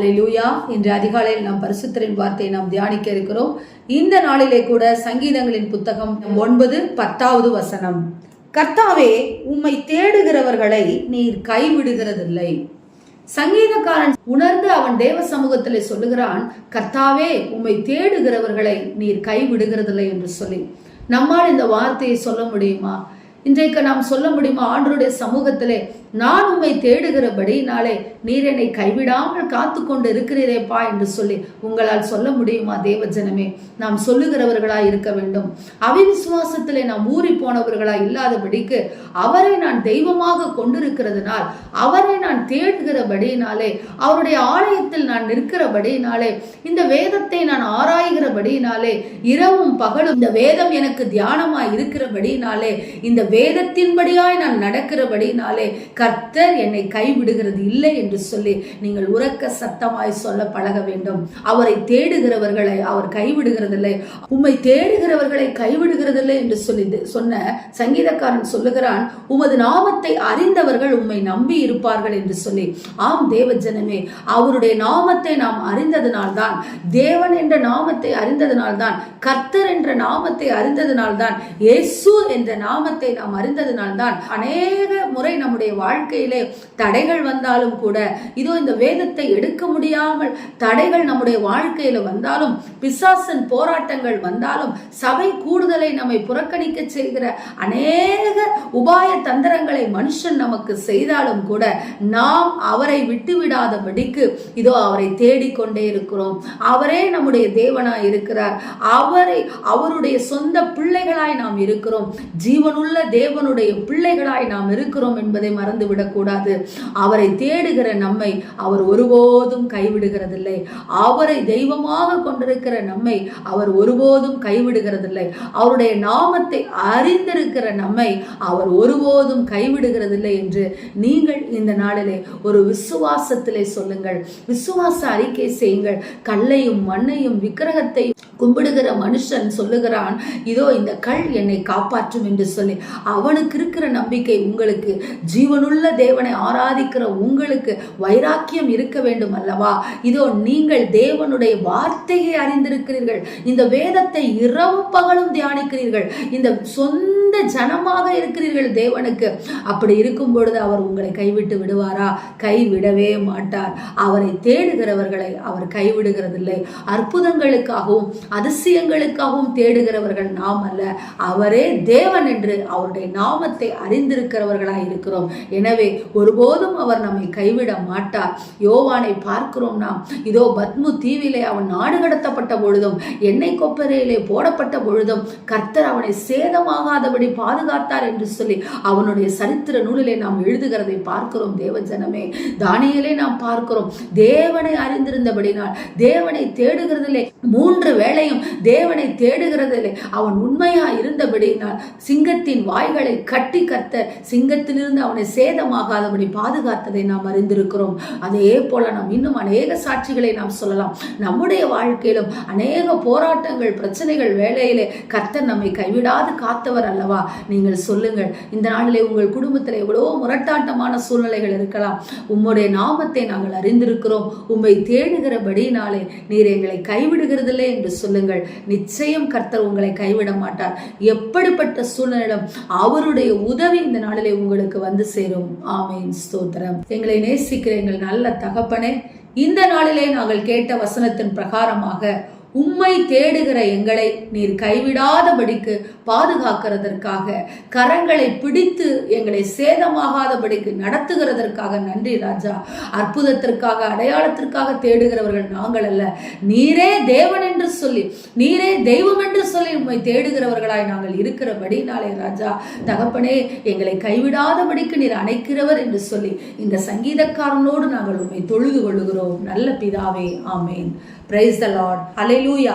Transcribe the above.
அல்லேலூயா இன்று அதிகாலையில் நாம் பரிசுத்தரின் வார்த்தையை நாம் தியானிக்க இருக்கிறோம். இந்த நாளிலே கூட சங்கீதங்களின் புத்தகம் ஒன்பது பத்தாவது வசனம். கர்த்தாவே உம்மை தேடுகிறவர்களை நீர் கைவிடுகிறதில்லை. சங்கீதக்காரன் உணர்ந்து அவன் தேவ சமூகத்தில் சொல்லுகிறான் கர்த்தாவே உம்மை தேடுகிறவர்களை நீர் கைவிடுகிறதில்லை என்று சொல்லி. நம்மால் இந்த வார்த்தையை சொல்ல முடியுமா? இன்றைக்கு நாம் சொல்ல முடியுமா? ஆண்டருடைய சமூகத்திலே நான் உம்மை தேடுகிறபடினாலே நீர் என்னை கைவிடாமல் காத்து கொண்டு இருக்கிறீரேப்பா என்று சொல்லி உங்களால் சொல்ல முடியுமா தேவஜனமே? நாம் சொல்லுகிறவர்களாய் இருக்க வேண்டும். அவிவிசுவாசத்திலே நாம் ஊறி போனவர்களாய் இல்லாதபடிக்கு அவரை நான் தெய்வமாக கொண்டிருக்கிறதுனால் அவரை நான் தேடுகிறபடினாலே அவருடைய ஆலயத்தில் நான் நிற்கிறபடினாலே இந்த வேதத்தை நான் ஆராய்கிறபடினாலே இரவும் பகலும் இந்த வேதம் எனக்கு தியானமாய் இருக்கிறபடினாலே இந்த வேதத்தின்படியாய் நான் நடக்கிறபடினாலே கர்த்தர் என்னை கைவிடுகிறது இல்லை என்று சொல்லி நீங்கள் உறக்க சத்தமாய் சொல்ல பழக வேண்டும். அவரை தேடுகிறவர்களை அவர் கைவிடுகிறதில்லை. உம்மை தேடுகிறவர்களை கைவிடுகிறதில்லை என்று சொல்லி சொன்ன சங்கீதக்காரன் சொல்லுகிறான் உமது நாமத்தை அறிந்தவர்கள் உம்மை நம்பி இருப்பார்கள் என்று சொல்லி. ஆம் தேவ ஜனமே அவருடைய நாமத்தை நாம் அறிந்ததினால்தான் தேவன் என்ற நாமத்தை அறிந்ததினால்தான் கர்த்தர் என்ற நாமத்தை அறிந்ததினால்தான் இயேசு என்ற நாமத்தை நாம் அறிந்ததினால்தான் அநேக முறை நம்முடைய வாழ்க்கையிலே தடைகள் வந்தாலும் கூட இதோ இந்த வேதத்தை எடுக்க முடியாமல் தடைகள் நம்முடைய வாழ்க்கையில வந்தாலும் பிசாசன் போராட்டங்கள் வந்தாலும் சபை கூடுதலை நம்மை புறக்கணிக்க செய்கிற அநேக உபாய தந்திரங்களை மனுஷன் நமக்கு செய்தாலும் கூட நாம் அவரை விட்டுவிடாதபடிக்கு இதோ அவரை தேடிக்கொண்டே இருக்கிறோம். அவரே நம்முடைய தேவனாய் இருக்கிறார். அவரை அவருடைய சொந்த பிள்ளைகளாய் நாம் இருக்கிறோம். ஜீவனுள்ள தேவனுடைய பிள்ளைகளாய் நாம் இருக்கிறோம் என்பதை மறந்து மறந்து விடக்கூடாது. அவரை தேடுகிற நம்மை அவர் ஒருபோதும் கைவிடுகிறதில்லை. அவரை தெய்வமாக கொண்டிருக்கிற நம்மை அவர் ஒருபோதும் கைவிடுகிறதில்லை. அவருடைய நாமத்தை அறிந்திருக்கிற நம்மை அவர் ஒருபோதும் கைவிடுகிறதில்லை என்று நீங்கள் இந்த நாளிலே ஒரு விசுவாசத்திலே சொல்லுங்கள். விசுவாச அறிக்கை செய்யுங்கள். கல்லையும் மண்ணையும் விக்கிரகத்தையும் கும்பிடுகிற மனுஷன் சொல்லுகிறான் இதோ இந்த கல் என்னை காப்பாற்றும் என்று சொல்லி அவனுக்கு இருக்கிற நம்பிக்கை உங்களுக்கு ஜீவனுள்ள தேவனை ஆராதிக்கிற உங்களுக்கு வைராக்கியம் இருக்க வேண்டும் அல்லவா? இதோ நீங்கள் தேவனுடைய வார்த்தையை அறிந்திருக்கிறீர்கள். இந்த வேதத்தை இரவும் பகலும் தியானிக்கிறீர்கள். இந்த சொந்த ஜனமாக இருக்கிறீர்கள் தேவனுக்கு. அப்படி இருக்கும் பொழுது அவர் உங்களை கைவிட்டு விடுவாரா? கைவிடவே மாட்டார். அவரை தேடுகிறவர்களை அவர் கைவிடுகிறதில்லை. அற்புதங்களுக்காகவும் அதிசயங்களுக்காகவும் தேடுகிறவர்கள் நாம் அல்ல. அவரே தேவன் என்று அவருடைய நாமத்தை அறிந்திருக்கிறவர்களாக இருக்கிறோம். எனவே ஒருபோதும் அவர் நம்மை கைவிட மாட்டார். யோவானை பார்க்கிறோம் நாம். இதோ பத்மு தீவிலே அவன் நாடு கடத்தப்பட்ட பொழுதும் எண்ணெய் கொப்பரையிலே போடப்பட்ட பொழுதும் கர்த்தர் அவனை சேதமாகாதபடி பாதுகாத்தார் என்று சொல்லி அவனுடைய சரித்திர நூலிலே நாம் எழுதுகிறதை பார்க்கிறோம். தேவ ஜனமே தானியலே நாம் பார்க்கிறோம். தேவனை அறிந்திருந்தபடினால் தேவனை தேடுகிறதிலே மூன்று வேளை வேளையும் தேவனை தேடுகிறதில்லை அவன் உண்மையா இருந்தபடியினால் சிங்கத்தின் வாய்களை கட்டி கத்த சிங்கத்திலிருந்து அவனை சேதமாகாதபடி பாதுகாத்ததை நாம் அறிந்திருக்கிறோம். அதே போல நாம் இன்னும் அநேக சாட்சிகளை நாம் சொல்லலாம். நம்முடைய வாழ்க்கையிலும் அநேக போராட்டங்கள் பிரச்சனைகள் வேலையிலே கர்த்தர் நம்மை கைவிடாது காத்தவர் அல்லவா? நீங்கள் சொல்லுங்கள். இந்த நாளிலே உங்கள் குடும்பத்தில் எவ்வளோ முரட்டாட்டமான சூழ்நிலைகள் இருக்கலாம். உம்முடைய நாமத்தை நாங்கள் அறிந்திருக்கிறோம். உம்மை தேடுகிறபடினாலே நீர் எங்களை கைவிடுகிறதில்லை என்று சொல்லி சொல்லுங்கள். நிச்சயம் கர்த்தர் உங்களை கைவிட மாட்டார். எப்படிப்பட்ட சூழ்நிலையிலும் அவருடைய உதவி இந்த நாளிலே உங்களுக்கு வந்து சேரும். ஆமேன். ஸ்தோத்திரம். எங்களை நேசிக்கிற எங்கள் நல்ல தகப்பனே இந்த நாளிலே நாங்கள் கேட்ட வசனத்தின் பிரகாரமாக உம்மை தேடுகிற எங்களை நீர் கைவிடாதபடிக்கு பாதுகாக்கிறதற்காக கரங்களை பிடித்து எங்களை சேதமாகாதபடிக்கு நடத்துகிறதற்காக நன்றி ராஜா. அற்புதத்திற்காக அடையாளத்திற்காக தேடுகிறவர்கள் நாங்கள் அல்ல. நீரே தேவன் என்று சொல்லி நீரே தெய்வம் என்று சொல்லி உம்மை தேடுகிறவர்களாய் நாங்கள் இருக்கிறபடி நாளை ராஜா. தகப்பனே எங்களை கைவிடாதபடிக்கு நீர் அணைக்கிறவர் என்று சொல்லி இந்த சங்கீதக்காரனோடு நாங்கள் உம்மை தொழுது கொள்ளுகிறோம். நல்ல பிதாவே ஆமேன். Praise the Lord hallelujah